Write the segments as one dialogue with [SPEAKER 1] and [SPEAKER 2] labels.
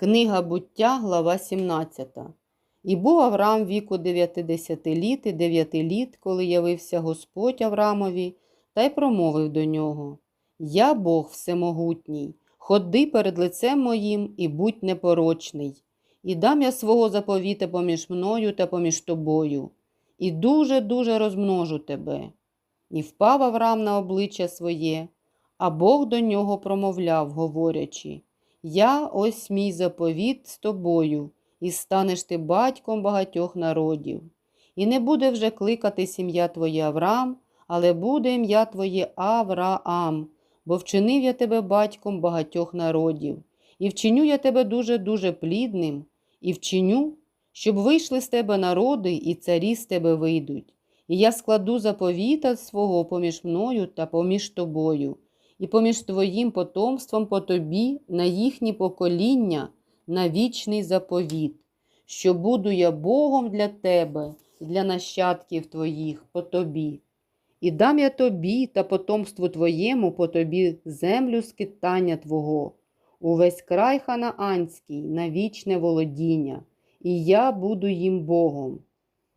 [SPEAKER 1] Книга буття, глава 17. І був Авраам віку 90 літ і 9 літ, коли явився Господь Авраамові, та й промовив до нього: Я Бог всемогутній, ходи перед лицем моїм і будь непорочний, і дам я свого заповіта поміж мною та поміж тобою, і дуже-дуже розмножу тебе. І впав Авраам на обличчя своє, а Бог до нього промовляв, говорячи: Я ось мій заповіт з тобою, і станеш ти батьком багатьох народів. І не буде вже кликати сім'я твоє Авраам, але буде ім'я твоє Авраам, бо вчинив я тебе батьком багатьох народів, і вчиню я тебе дуже-дуже плідним, і вчиню, щоб вийшли з тебе народи, і царі з тебе вийдуть. І я складу заповіта свого поміж мною та поміж тобою, і поміж твоїм потомством по тобі на їхні покоління, на вічний заповіт, що буду я Богом для тебе і для нащадків твоїх по тобі. І дам я тобі та потомству твоєму по тобі землю скитання твого, увесь край ханаанський на вічне володіння, і я буду їм Богом.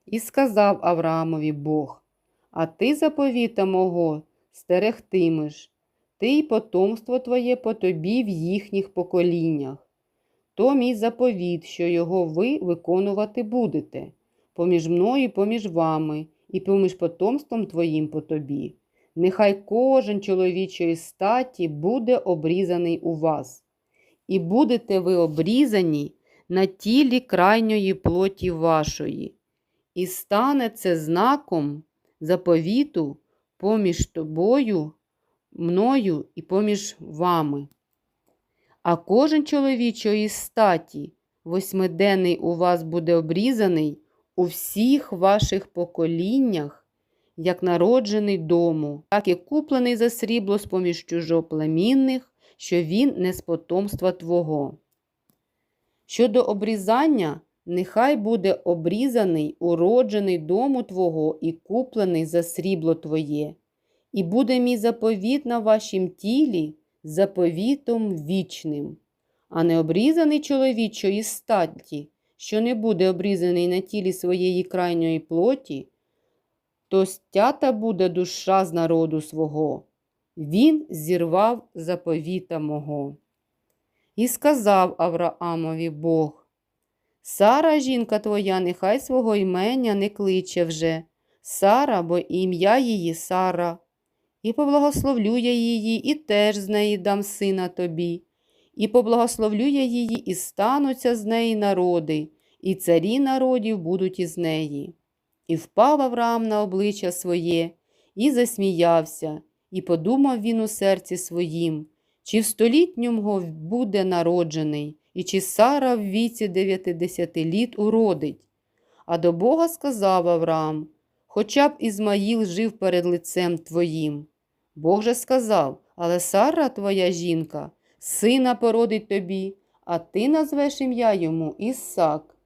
[SPEAKER 1] І сказав Авраамові Бог: А ти заповіта мого стерегтимеш, ти й потомство твоє по тобі в їхніх поколіннях. То мій заповіт, що його ви виконувати будете, поміж мною, поміж вами, і поміж потомством твоїм по тобі. Нехай кожен чоловічої статі буде обрізаний у вас, і будете ви обрізані на тілі крайньої плоті вашої. І стане це знаком заповіту поміж тобою, мною і поміж вами. А кожен чоловічої статі, восьмиденний у вас буде обрізаний у всіх ваших поколіннях, як народжений дому, так і куплений за срібло з поміж чужоплемінних, що він не з потомства твого. Щодо обрізання, нехай буде обрізаний, уроджений дому Твого і куплений за срібло Твоє, і буде мій заповіт на вашім тілі заповітом вічним, а не обрізаний чоловічої статі, що не буде обрізаний на тілі своєї крайньої плоті, то стята буде душа з народу свого. Він зірвав заповіта мого. І сказав Авраамові Бог, Сара, жінка твоя, нехай свого імення не кличе вже, Сара, бо ім'я її Сара, і поблагословлю я її, і теж з неї дам сина тобі, і поблагословлю я її, і стануться з неї народи, і царі народів будуть із неї. І впав Авраам на обличчя своє, і засміявся, і подумав він у серці своїм, чи в столітньому буде народжений, і чи Сара в віці дев'ятидесяти літ уродить. А до Бога сказав Авраам, хоча б Ізмаїл жив перед лицем твоїм. Бог же сказав, але Сара, твоя жінка, сина породить тобі, а ти назвеш ім'я йому Ісак.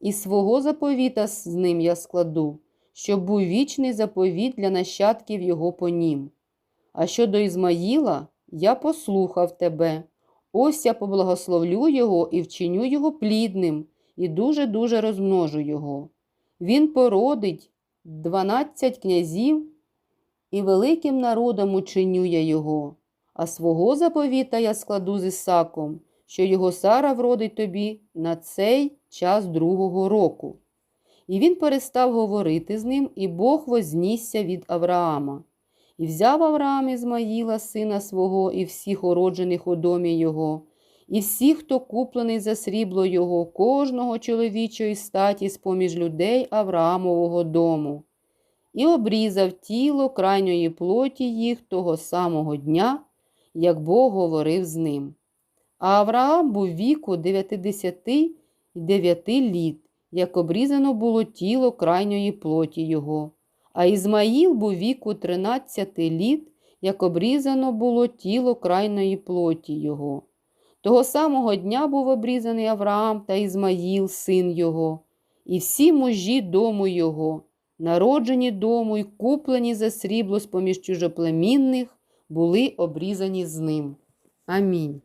[SPEAKER 1] І свого заповіта з ним я складу, щоб був вічний заповіт для нащадків його по нім. А щодо Ізмаїла, я послухав тебе. Ось я поблагословлю його і вчиню його плідним, і дуже-дуже розмножу його. Він породить дванадцять князів, і великим народом учиню я його, а свого заповіта я складу з Ісаком, що його Сара вродить тобі на цей час другого року. І він перестав говорити з ним, і Бог вознісся від Авраама. І взяв Авраам Ізмаїла, сина свого, і всіх уроджених у домі його, і всіх, хто куплений за срібло його, кожного чоловічої статі з поміж людей Авраамового дому, і обрізав тіло крайньої плоті їх того самого дня, як Бог говорив з ним. А Авраам був віку 99 літ, як обрізано було тіло крайньої плоті його. А Ізмаїл був віку 13 літ, як обрізано було тіло крайної плоті його. Того самого дня був обрізаний Авраам та Ізмаїл, син його, і всі мужі дому його, народжені дому й куплені за срібло з поміж чужоплемінних, були обрізані з ним. Амінь.